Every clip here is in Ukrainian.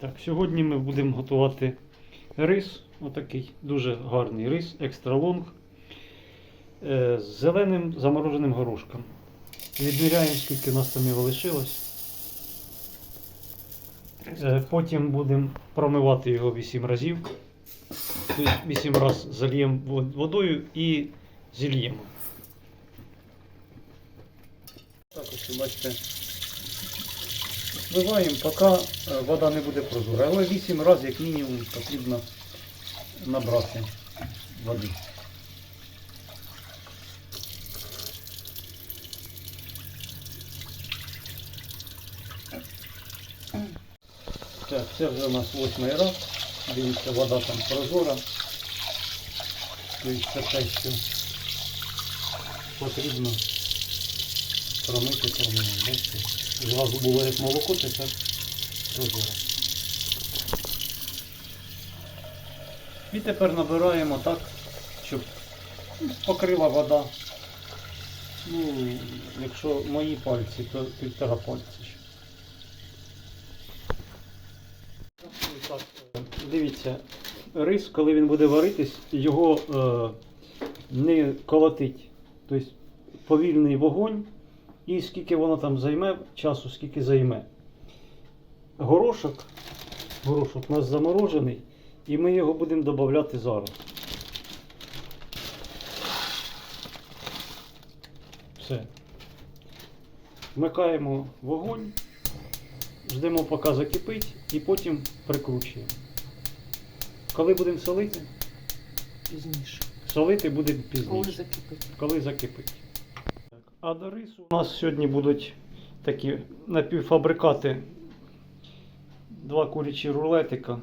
Так, сьогодні ми будемо готувати рис, отакий дуже гарний рис, екстра лонг е, з зеленим замороженим горошком. Відміряємо, скільки в нас там його лишилось. Е, Потім будемо промивати його 8 разів. Тобто 8 разів зальємо водою і зільємо. Так ось бачите. Вливаємо, поки е, вода не буде прозора. Але 8 разів, як мінімум, потрібно набрати води. Так, це вже у нас восьмий раз. Дивіться, вода там прозора. Тобто те, що потрібно промити промити. Зразу було як молоко, тепер прозоро. І тепер набираємо так, щоб покрила вода. Ну, якщо мої пальці, то півтора е, Дивіться, рис, коли він буде варитись, його е, не колотить. Тобто повільний вогонь і скільки воно там займе, часу скільки займе. Горошок, горошок у нас заморожений, і ми його будемо додавати зараз. Все. Вмикаємо вогонь, ждемо, поки закипить, і потім прикручуємо. Коли будемо солити? Пізніше. Солити будемо Коли пізніше закипить. коли закипить. А до рису у нас сьогодні будуть такі напівфабрикати. Два курячі рулетика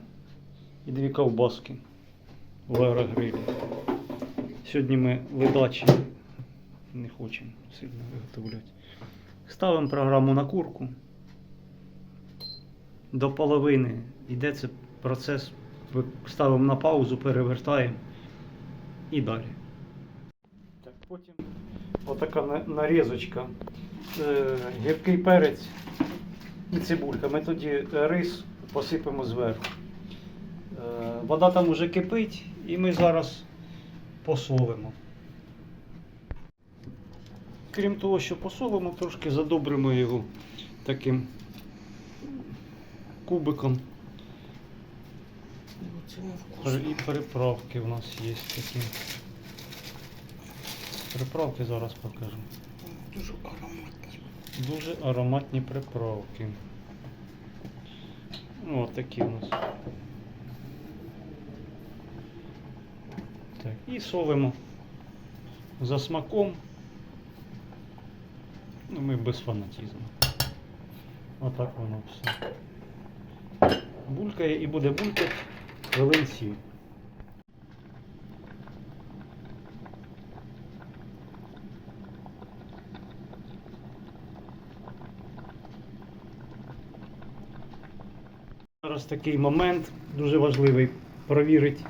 і дві ковбаски в аерогрилі. Сьогодні ми ледачі не хочемо сильно виготовляти. Ставимо програму на курку. До половини йде цей процес. Ставимо на паузу, перевертаємо і далі. Так, потім отака нарізочка. Е, гіркий перець і цибулька. Ми тоді рис посипемо зверху. Е, вода там уже кипить, і ми зараз посолимо. Крім того, що посолимо, трошки задобримо його таким кубиком. Вкусно. І приправки у нас є такі. Приправки зараз покажу. Дуже ароматні. Дуже ароматні приправки. О, такі у нас. Так, і солимо за смаком. Ну, ми без фанатізму. Отак воно все. Булькає і буде булькати хвилин сім. Зараз такий момент дуже важливий. Провірити,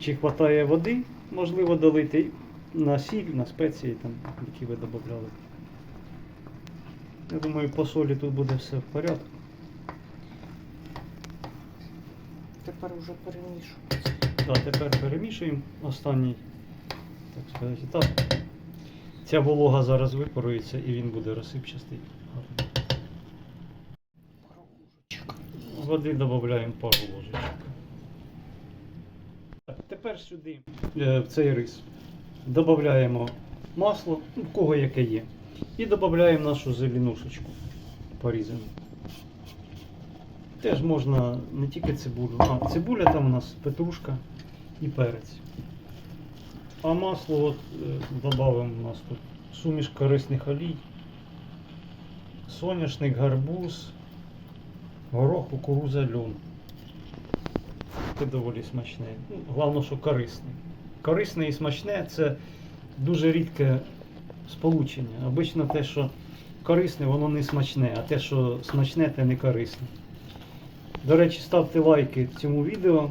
чи вистачає води, можливо, долити на сіль, на спеції, там, які ви додавали. Я думаю, по солі тут буде все в порядку. Тепер уже перемішую. Так, тепер перемішуємо останній. Так сказати, етап. Ця волога зараз випарується і він буде розсипчастий. Гарно. Пару ложечок. Води додаємо пару ложечок. Так, тепер сюди е, в цей рис додаємо масло, ну, в кого яке є. І додаємо нашу зеленушечку порізану. Теж можна не тільки цибулю. А, цибуля там у нас петрушка і перець. А масло от, е, додаємо у нас тут суміш корисних олій, соняшник, гарбуз, горох, кукуруза, льон. Це доволі смачне. Головне, що корисне. Корисне і смачне це дуже рідке сполучення. Обично те, що корисне, воно не смачне, а те, що смачне, те не корисне. До речі, ставте лайки цьому відео,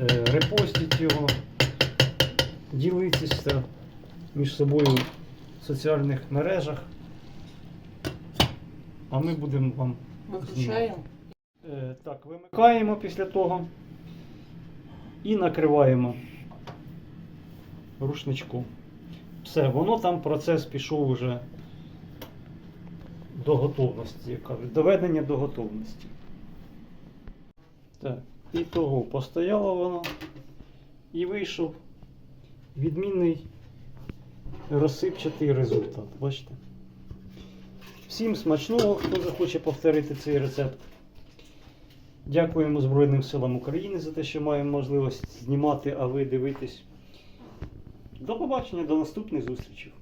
е, репостіть його, діліться між собою в соціальних мережах. А ми будемо вам Виключаємо. Е, так, вимикаємо після того і накриваємо рушничку. Все, воно там процес пішов уже до готовності, як кажуть, доведення до готовності. Так, і того постояло воно і вийшов відмінний розсипчатий результат. Бачите? Всім смачного, хто захоче повторити цей рецепт. Дякуємо Збройним силам України за те, що маємо можливість знімати, а ви дивитесь. До побачення, до наступних зустрічей.